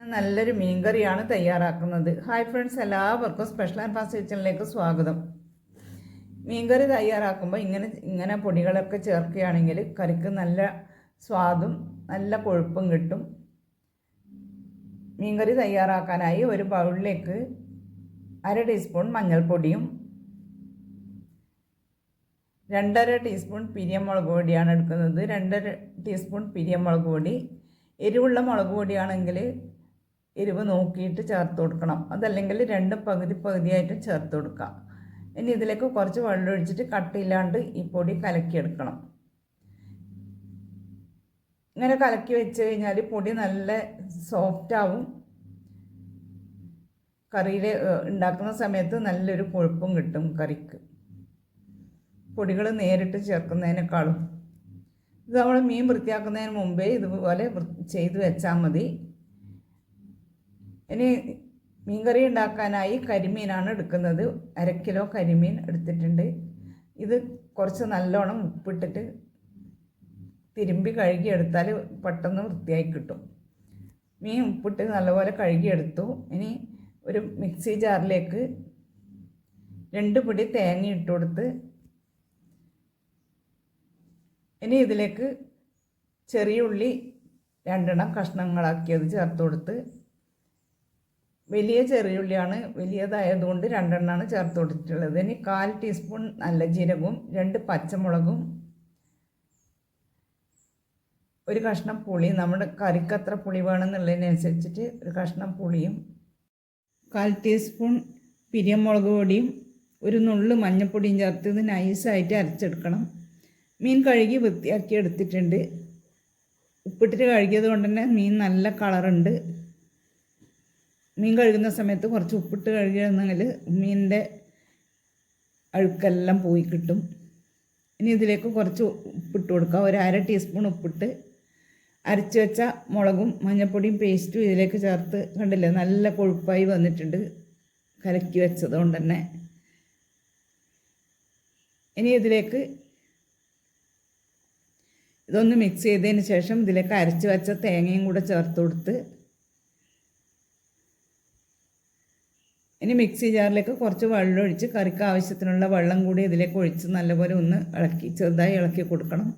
നല്ലൊരു മീൻകറിയാണ് തയ്യാറാക്കുന്നത്. ഹായ് ഫ്രണ്ട്സ് എല്ലാവർക്കും സ്പെഷ്യൽ ആൻഡ് ഫാസ്റ്റ് കിച്ചണിലേക്ക് സ്വാഗതം. മീൻകറി തയ്യാറാക്കുമ്പോൾ ഇങ്ങനെ ഇങ്ങനെ പൊടികളൊക്കെ ചേർക്കുകയാണെങ്കിൽ കറിക്ക് നല്ല സ്വാദും നല്ല കൊഴുപ്പും കിട്ടും. മീൻകറി തയ്യാറാക്കാനായി ഒരു ബൗളിലേക്ക് അര ടീസ്പൂൺ മഞ്ഞൾപ്പൊടിയും രണ്ടര ടീസ്പൂൺ പിരിയമുളക് പൊടിയാണ് എടുക്കുന്നത്. രണ്ടര ടീസ്പൂൺ പിരിയമുളക് പൊടി. എരിവുള്ള മുളക് പൊടിയാണെങ്കിൽ എരിവ് നോക്കിയിട്ട് ചേർത്ത് കൊടുക്കണം. അതല്ലെങ്കിൽ രണ്ടും പകുതി പകുതിയായിട്ട് ചേർത്ത് കൊടുക്കാം ഇനി ഇതിലേക്ക് കുറച്ച് വെള്ളം ഒഴിച്ചിട്ട് കട്ടിയില്ലാണ്ട് ഈ പൊടി കലക്കിയെടുക്കണം. ഇങ്ങനെ കലക്കി വെച്ച് കഴിഞ്ഞാൽ പൊടി നല്ല സോഫ്റ്റാവും കറിയിൽ ഉണ്ടാക്കുന്ന സമയത്ത് നല്ലൊരു കൊഴുപ്പും കിട്ടും കറിക്ക്. പൊടികൾ നേരിട്ട് ചേർക്കുന്നതിനേക്കാളും. ഇത് നമ്മൾ മീൻ വൃത്തിയാക്കുന്നതിന് മുമ്പേ ഇതുപോലെ ചെയ്ത് വെച്ചാൽ മതി. ഇനി മീൻകറി ഉണ്ടാക്കാനായി കരിമീനാണ് എടുക്കുന്നത്. അര കിലോ കരിമീൻ എടുത്തിട്ടുണ്ട്. ഇത് കുറച്ച് നല്ലോണം ഉപ്പിട്ടിട്ട് തിരുമ്പി കഴുകിയെടുത്താൽ പെട്ടെന്ന് വൃത്തിയായി കിട്ടും. മീൻ ഉപ്പിട്ട് നല്ലപോലെ കഴുകിയെടുത്തു ഇനി ഒരു മിക്സി ജാറിലേക്ക് രണ്ട് പിടി തേങ്ങ ഇട്ട് കൊടുത്ത് ഇനി ഇതിലേക്ക് ചെറിയ ഉള്ളി രണ്ടെണ്ണം കഷ്ണങ്ങളാക്കിയത് ചേർത്ത് കൊടുത്ത് വലിയ ചെറിയുള്ളിയാണ് വലിയതായതുകൊണ്ട് രണ്ടെണ്ണമാണ് ചേർത്ത് കൊടുത്തിട്ടുള്ളത്. ഇനി കാൽ ടീസ്പൂൺ നല്ല ജീരകവും രണ്ട് പച്ചമുളകും ഒരു കഷ്ണം പുളി നമ്മുടെ കറിക്ക് എത്ര പുളി വേണമെന്നുള്ളതിനനുസരിച്ചിട്ട് ഒരു കഷ്ണം പുളിയും കാൽ ടീസ്പൂൺ പിരിയമുളക് പൊടിയും ഒരു നുള്ളു മഞ്ഞൾപ്പൊടിയും ചേർത്ത് ഇത് നൈസായിട്ട് അരച്ചെടുക്കണം. മീൻ കഴുകി വൃത്തിയാക്കി എടുത്തിട്ടുണ്ട്. ഉപ്പിട്ടിട്ട് കഴുകിയത് കൊണ്ട് തന്നെ മീൻ നല്ല കളറുണ്ട്. മീൻ കഴുകുന്ന സമയത്ത് കുറച്ച് ഉപ്പിട്ട് കഴുകിയിരുന്നെങ്കിൽ മീനിന്റെ അഴുക്കെല്ലാം പോയി കിട്ടും. ഇനി ഇതിലേക്ക് കുറച്ച് ഉപ്പിട്ട് കൊടുക്കുക. ഒരു അര ടീസ്പൂൺ ഉപ്പിട്ട് അരച്ച് വെച്ച മുളകും മഞ്ഞൾപ്പൊടിയും പേസ്റ്റും ഇതിലേക്ക് ചേർത്ത് കണ്ടില്ലേ? നല്ല കൊഴുപ്പായി വന്നിട്ടുണ്ട്. കലക്കി വെച്ചത് കൊണ്ട് തന്നെ. ഇനി ഇതിലേക്ക് ഇതൊന്ന് മിക്സ് ചെയ്തതിന് ശേഷം ഇതിലേക്ക് അരച്ച് വെച്ച തേങ്ങയും കൂടെ ചേർത്ത് കൊടുത്ത് ഇനി മിക്സി ജാറിലേക്ക് കുറച്ച് വെള്ളം ഒഴിച്ച് കറിക്ക് ആവശ്യത്തിനുള്ള വെള്ളം കൂടി ഇതിലേക്ക് ഒഴിച്ച് നല്ലപോലെ ഒന്ന് ഇളക്കി ചെറുതായി ഇളക്കി കൊടുക്കണം.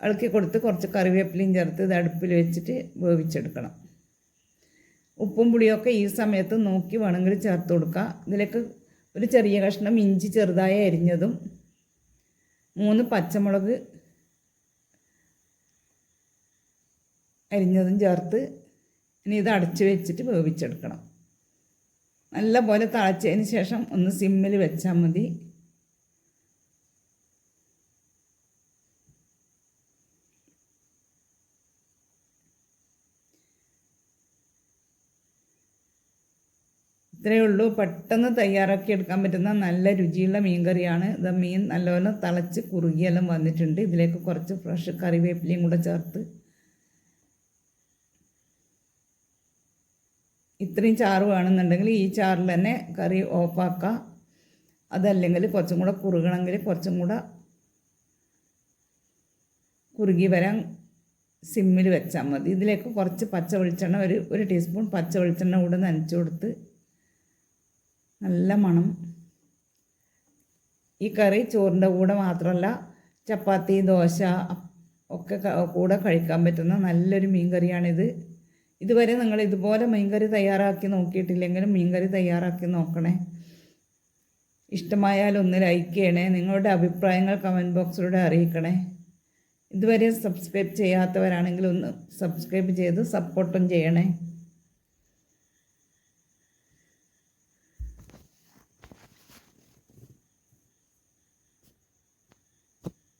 ഇളക്കി കൊടുത്ത് കുറച്ച് കറിവേപ്പിലയും ചേർത്ത് ഇത് അടുപ്പിൽ വെച്ചിട്ട് വേവിച്ചെടുക്കണം. ഉപ്പും പുളിയൊക്കെ ഈ സമയത്ത് നോക്കി വേണമെങ്കിൽ ചേർത്ത് കൊടുക്കുക ഇതിലേക്ക് ഒരു ചെറിയ കഷ്ണം ഇഞ്ചി ചെറുതായി അരിഞ്ഞതും മൂന്ന് പച്ചമുളക് അരിഞ്ഞതും ചേർത്ത് ഇനി ഇത് അടച്ചു വെച്ചിട്ട് വേവിച്ചെടുക്കണം. നല്ല പോലെ തിളച്ചതിന് ശേഷം ഒന്ന് സിമ്മിൽ വെച്ചാൽ മതി. ഇത്രയേ ഉള്ളൂ. പെട്ടെന്ന് തയ്യാറാക്കി എടുക്കാൻ പറ്റുന്ന നല്ല രുചിയുള്ള മീൻ കറിയാണ് ഇത് മീൻ നല്ലപോലെ തിളച്ച് കുറുകിയെല്ലാം വന്നിട്ടുണ്ട്. ഇതിലേക്ക് കുറച്ച് ഫ്രഷ് കറിവേപ്പിലയും കൂടെ ചേർത്ത് ഇത്രയും ചാറ് വേണമെന്നുണ്ടെങ്കിൽ ഈ ചാറിൽ തന്നെ കറി ഓഫാക്കുക അതല്ലെങ്കിൽ കുറച്ചും കൂടെ കുറുകണമെങ്കിൽ കുറച്ചും കൂടെ കുറുകി വരാൻ സിമ്മിൽ വെച്ചാൽ മതി. ഇതിലേക്ക് കുറച്ച് പച്ച വെളിച്ചെണ്ണ ഒരു ഒരു ടീസ്പൂൺ പച്ച വെളിച്ചെണ്ണ കൂടെ നനച്ചു കൊടുത്ത് നല്ല മണം. ഈ കറി ചോറിന്റെ കൂടെ മാത്രമല്ല ചപ്പാത്തി ദോശ ഒക്കെ കൂടെ കഴിക്കാൻ പറ്റുന്ന നല്ലൊരു മീൻ കറിയാണിത് ഇതുവരെ നിങ്ങൾ ഇതുപോലെ മീൻകറി തയ്യാറാക്കി നോക്കിയിട്ടില്ലെങ്കിലും മീൻകറി തയ്യാറാക്കി നോക്കണേ. ഇഷ്ടമായാൽ ഒന്ന് ലൈക്ക് ചെയ്യണേ. നിങ്ങളുടെ അഭിപ്രായങ്ങൾ കമന്റ് ബോക്സിലൂടെ അറിയിക്കണേ. ഇതുവരെ സബ്സ്ക്രൈബ് ചെയ്യാത്തവരാണെങ്കിൽ ഒന്ന് സബ്സ്ക്രൈബ് ചെയ്ത് സപ്പോർട്ടും ചെയ്യണേ.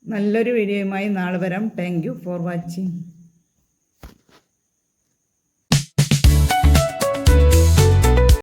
നല്ലൊരു വീഡിയോയുമായി നാളെ വരാം. Thank you for watching